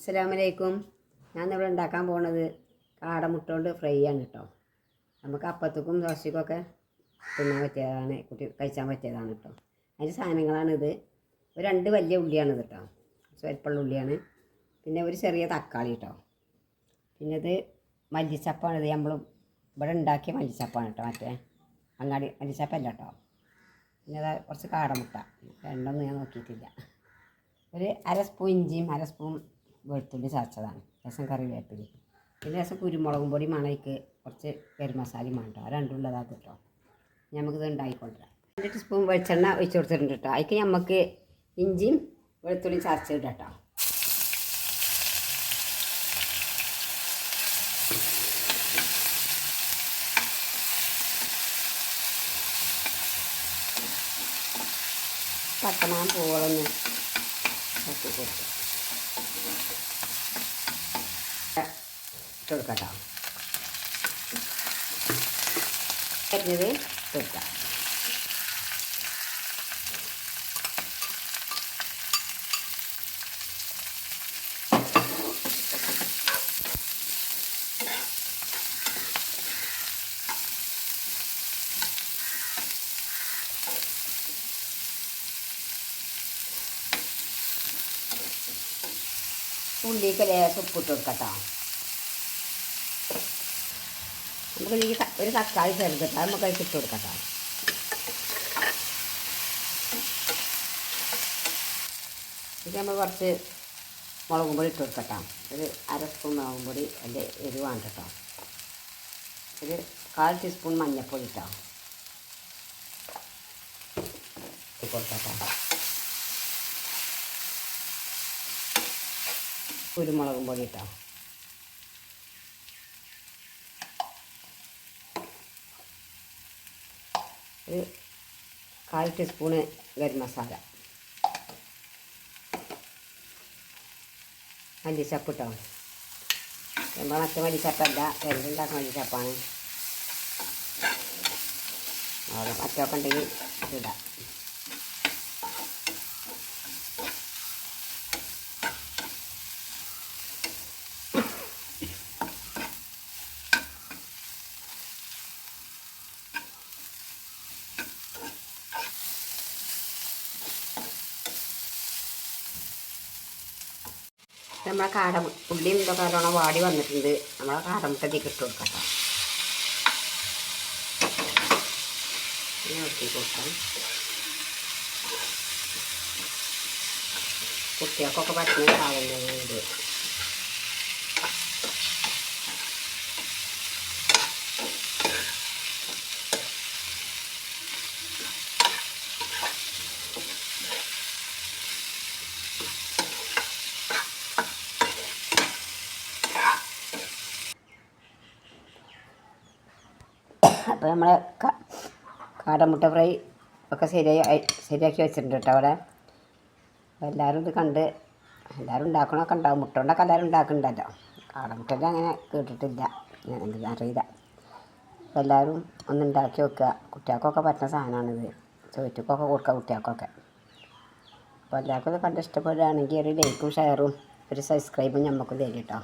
അസ്സലാമലൈക്കും. ഞാൻ ഇവിടെ ഉണ്ടാക്കാൻ പോണത് കാടമുട്ട കൊണ്ട് ഫ്രൈ ആണ് കേട്ടോ നമുക്ക് അപ്പത്തേക്കും ദോശയ്ക്കൊക്കെ തിന്നാൻ പറ്റിയതാണ് കുട്ടി കഴിച്ചാൻ പറ്റിയതാണ് കേട്ടോ അതിന്റെ സാധനങ്ങളാണിത് ഒരു രണ്ട് വലിയ ഉള്ളിയാണിത് കേട്ടോ സ്വൽപ്പുള്ള ഉള്ളിയാണ്. പിന്നെ ഒരു ചെറിയ തക്കാളി കേട്ടോ പിന്നെ ഇത് മല്ലിച്ചപ്പാണിത് നമ്മൾ ഇവിടെ ഉണ്ടാക്കിയ മല്ലിച്ചപ്പാണ് കേട്ടോ മറ്റേ അങ്ങാടി മല്ലിച്ചപ്പല്ല കേട്ടോ പിന്നെ അത് കുറച്ച് കാടമുട്ട. രണ്ടൊന്നും ഞാൻ നോക്കിയിട്ടില്ല. ഒരു അര സ്പൂൺ ഇഞ്ചിയും അര സ്പൂൺ വെളുത്തുള്ളി ചതച്ചതാണ്. രസം കറിവേപ്പിലി പിന്നെ രസം കുരുമുളകും പൊടി മണയ്ക്ക് കുറച്ച് ഗരം മസാലയും വേണ്ട. രണ്ടും ഉള്ളതാ കേട്ടോ നമുക്കിത് ഉണ്ടായിക്കൊണ്ടിരാം. രണ്ട് ടീസ്പൂൺ വെളിച്ചെണ്ണ ഒഴിച്ച് കൊടുത്തിട്ടുണ്ട് കേട്ടോ അതിക്ക് നമുക്ക് ഇഞ്ചിയും വെളുത്തുള്ളിയും ചതച്ചിട്ട് കേട്ടോ പത്തനാം പൂവളൊന്ന് കൊടുത്തു ഇട്ട് കൊടുക്കട്ടോ അരിഞ്ഞത് ഇട്ട്. കൊടുക്കാം ഉള്ളിക്ക് ലേശം ഉപ്പിട്ട് കൊടുക്കട്ടോ. നമുക്ക് ഈ ഒരു തക്കാളി ചെറുതിട്ട് നമുക്ക് അത് ഇട്ട് കൊടുക്കട്ടോ ഇത് നമ്മൾ കുറച്ച് മുളകും പൊടി ഇട്ട് കൊടുക്കട്ടോ ഒരു അര സ്പൂൺ മുളകും പൊടി അതിന്റെ എരിവാണ് കേട്ടോ. ഒരു കാൽ ടീസ്പൂൺ മഞ്ഞൾപ്പൊടി ഇട്ട്. കൊടുക്കട്ടോ കുരുമുളകും പൊടി ഇട്ടോ. ഒരു കാൽ ടീസ്പൂണ് ഗരം മസാല. മല്ലിച്ചപ്പ് ഇട്ടോ നമ്മൾ മറ്റേ മല്ലിച്ചപ്പല്ല വെള്ളുണ്ടാക്കുന്ന മല്ലിച്ചപ്പാണ്. അവിടെ മറ്റൊക്കെ ഉണ്ടെങ്കിൽ ഇടാം. നമ്മളെ കാട ഉള്ളിയും ഇതൊക്കെ നല്ലോണം വാടി വന്നിട്ടുണ്ട്. നമ്മളെ കാടമുട്ടത്തേക്ക് ഇട്ട് കൊടുക്കാം കൊടുക്കാം. കുട്ടികൾക്കൊക്കെ പറ്റുന്ന സാധനങ്ങളുണ്ട്. അപ്പോൾ നമ്മളെ കാടമുട്ട ഫ്രൈ ഒക്കെ ശരിയായി ശരിയാക്കി വെച്ചിട്ടുണ്ട് കേട്ടോ അവിടെ. എല്ലാവരും ഇത് കണ്ട് എല്ലാവരും ഉണ്ടാക്കണമൊക്കെ ഉണ്ടാവും. മുട്ട കൊണ്ടൊക്കെ എല്ലാവരും ഉണ്ടാക്കുന്നുണ്ടല്ലോ. കാടമുട്ടന്റെ അങ്ങനെ കേട്ടിട്ടില്ല. അറിയില്ല. അപ്പോൾ എല്ലാവരും ഒന്ന് ഉണ്ടാക്കി വെക്കുക. കുട്ടികൾക്കൊക്കെ പറ്റുന്ന സാധനമാണിത്. ചോറ്റുക്കൊക്കെ കൊടുക്കുക കുട്ടികൾക്കൊക്കെ. അപ്പോൾ എല്ലാവർക്കും ഇത് കണ്ട് ഇഷ്ടപ്പെടുകയാണെങ്കിൽ ഒരു ലൈക്കും ഷെയറും ഒരു സബ്സ്ക്രൈബും നമുക്കും തരും കേട്ടോ.